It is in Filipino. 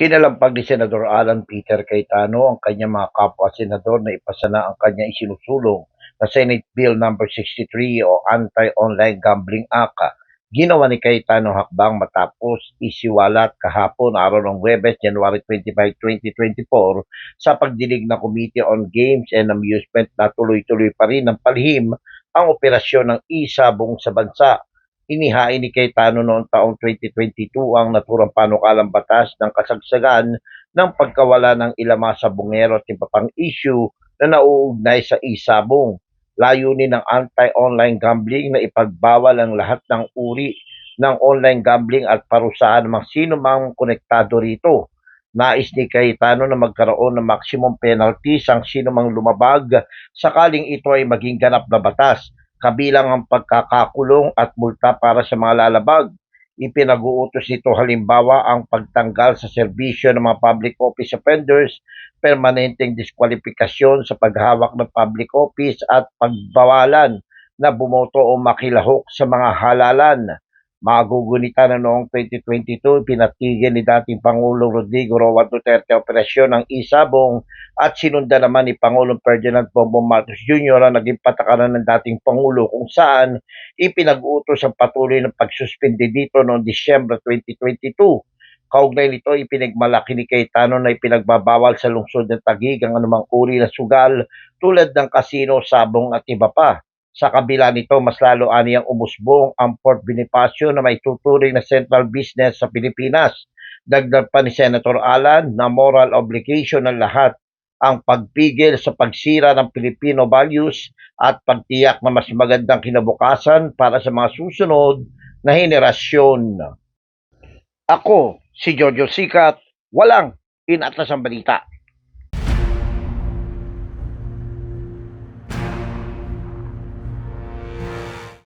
Kinalampag ni Senador Alan Peter Cayetano ang kanyang mga kapwa-senador na ipasa na ang kanyang isinusulong na Senate Bill No. 63 o Anti-Online Gambling Act. Ginawa ni Cayetano hakbang matapos isiwalat kahapon araw ng Webes, January 25, 2024 sa pagdinig ng Committee on Games and Amusement na tuloy-tuloy pa rin ng palihim ang operasyon ng isabong sa bansa inihain ni Cayetano noong taong 2022 ang naturang panukalang batas ng kasagsagan ng pagkawala ng ilang mga sabongero at iba pang issue na nauugnay sa isabong. Layunin ng anti-online gambling na ipagbawal ang lahat ng uri ng online gambling at parusahan ng sino mang konektado rito. Nais ni Cayetano na magkaroon ng maximum penalties ang sino mang lumabag sakaling ito ay maging ganap na batas kabilang ang pagkakakulong at multa para sa mga lalabag. Ipinag-uutos nito halimbawa ang pagtanggal sa serbisyo ng mga public office offenders, permanenteng diskwalifikasyon sa paghawak ng public office at pagbawalan na bumoto o makilahok sa mga halalan. Magugunita na noong 2022, pinatigil ni dating Pangulong Rodrigo Roa Duterte operasyon ng Isabong at sinunda naman ni Pangulong Ferdinand Bongbong Marcos Jr. ang naging patakaran ng dating Pangulo kung saan ipinag-utos ang patuloy ng pagsuspindi dito noong Disyembre 2022. Kaugnay nito, ipinagmalaki ni Cayetano na ipinagbabawal sa lungsod ng Taguig ang anumang uri na sugal tulad ng kasino, sabong at iba pa. Sa kabila nito, mas lalo aniyang umusbong ang Port Bonifacio na may tuturing na central business sa Pilipinas. Dagdag pa ni Senator Alan na moral obligation ng lahat ang pagpigil sa pagsira ng Filipino values at pagtiyak na mas magandang kinabukasan para sa mga susunod na henerasyon. Ako, si Jojo Sikat, walang inatlas ang balita.